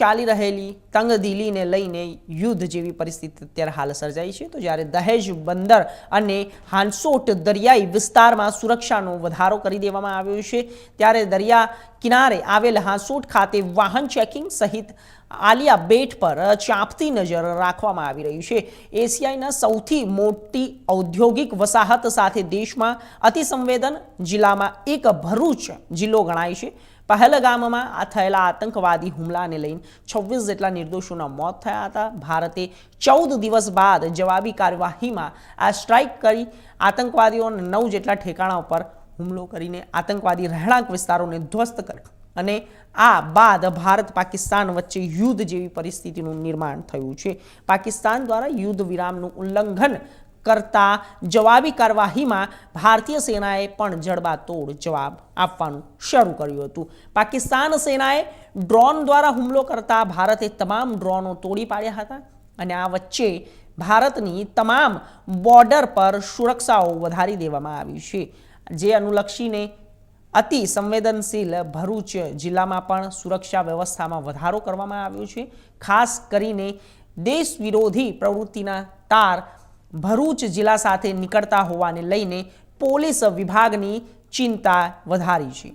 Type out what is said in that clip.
ચાલી રહેલી તંગદિલીને લઈને યુદ્ધ જેવી પરિસ્થિતિ અત્યારે હાલ સર્જાઈ છે. તો જ્યારે દહેજ બંદર અને હાંસોટ દરિયાઈ વિસ્તારમાં સુરક્ષાનો વધારો કરી દેવામાં આવ્યો છે, ત્યારે દરિયા કિનારે આવેલ હાંસોટ ખાતે વાહન ચેકિંગ સહિત આલિયા બેટ પર ચાંપતી નજર રાખવામાં આવી રહી છે. એશિયાઈના સૌથી મોટી ઔદ્યોગિક વસાહત સાથે દેશમાં અતિસંવેદન જિલ્લામાં એક ભરૂચ જિલ્લો ગણાય છે. પહેલગામમાં આ થયેલા આતંકવાદી હુમલાને લઈને છવ્વીસ જેટલા નિર્દોષોના મોત થયા હતા. ભારતે ચૌદ દિવસ બાદ જવાબી કાર્યવાહીમાં આ સ્ટ્રાઇક કરી આતંકવાદીઓને નવ જેટલા ઠેકાણા ઉપર હુમલો કરીને આતંકવાદી રહેણાંક વિસ્તારોને ધ્વસ્ત કર્યા અને આ બાદ ભારત પાકિસ્તાન વચ્ચે યુદ્ધ જેવી પરિસ્થિતિનું નિર્માણ થયું છે. પાકિસ્તાન દ્વારા યુદ્ધ વિરામનું ઉલ્લંઘન કરતા જવાબી કાર્યવાહીમાં ભારતીય સેનાએ પણ જડબાતોડ જવાબ આપવાનું શરૂ કર્યું હતું. પાકિસ્તાન સેનાએ ડ્રોન દ્વારા હુમલો કરતા ભારતે તમામ ડ્રોનો તોડી પાડ્યા હતા અને આ વચ્ચે ભારતની તમામ બોર્ડર પર સુરક્ષાઓ વધારી દેવામાં આવી છે. જે અનુલક્ષીને અતિ સંવેદનશીલ ભરૂચ જિલ્લામાં પણ સુરક્ષા વ્યવસ્થામાં વધારો કરવામાં આવ્યો છે. ખાસ કરીને દેશ વિરોધી પ્રવૃત્તિના તાર ભરૂચ જિલ્લા સાથે નીકળતા હોવાને લઈને પોલીસ વિભાગની ચિંતા વધારી છે.